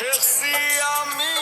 Chega-se a mim.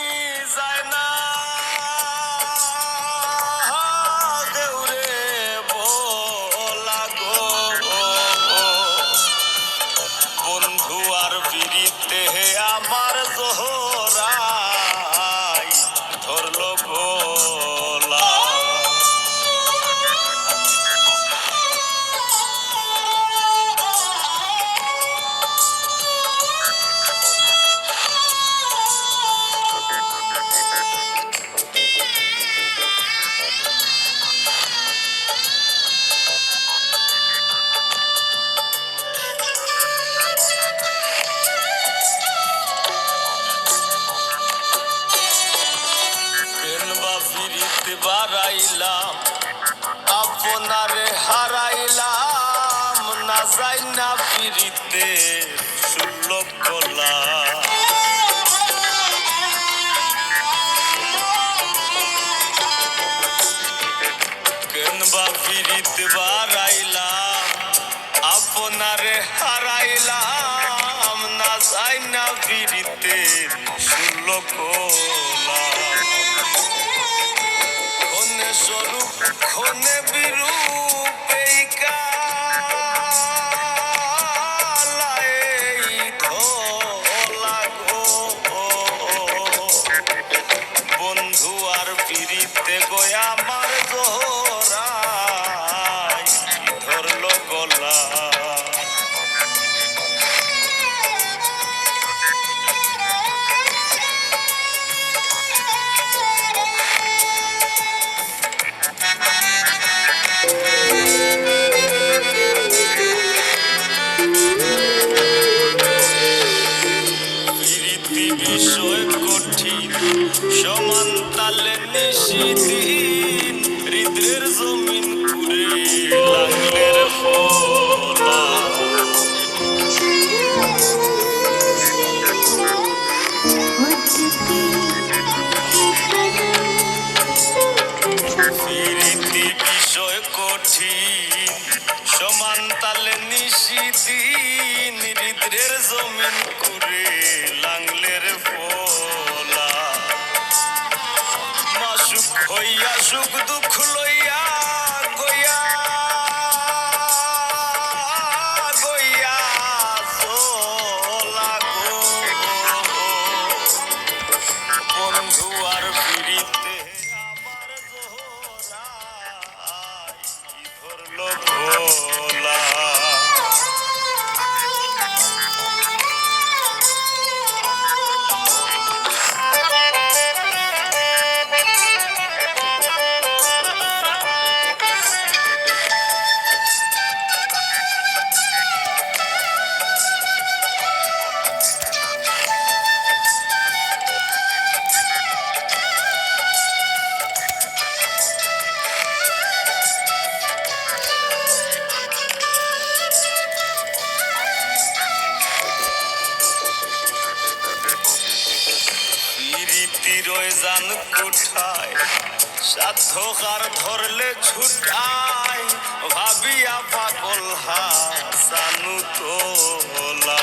ফিরিতে বাড়াইলাম আপনারে হারাইলাম, না যাই না ফিরিতে সুলভ কলা কেনবা ফিরিতে বাড়াইলাম, আপনারে হারাইলাম, না যাই না ফিরিতে সুলভ বন্ধু আর পিড়িতে গয়া সমান তালে নিশিদিন হৃদের জমিন করে লাংলের হইয়া সুখ দুঃখ লইয়া গইয়া গইয়া চলা গো। বন্ধু আর ফিরিতে আমার ধরলো ভোলা রীতিরয় জান কোঠায় সাধ্য কার ধরলে ছুটাই, ভাবিয়া পাগল হাসানু তোলা।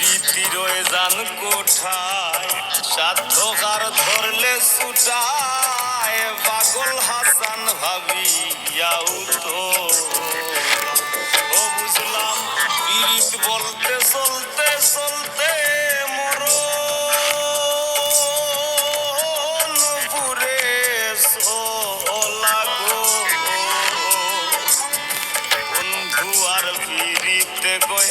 রীতিরয় জান কোঠায় সাধ্য কার ধরলে ছুটায় পাগল হাসান ভাবিয়াও তো ও বুঝলাম পীড়িত বলতে চলতে চলতে মরণ পুরে চলা গো। বন্ধু আর পীড়িতে গয়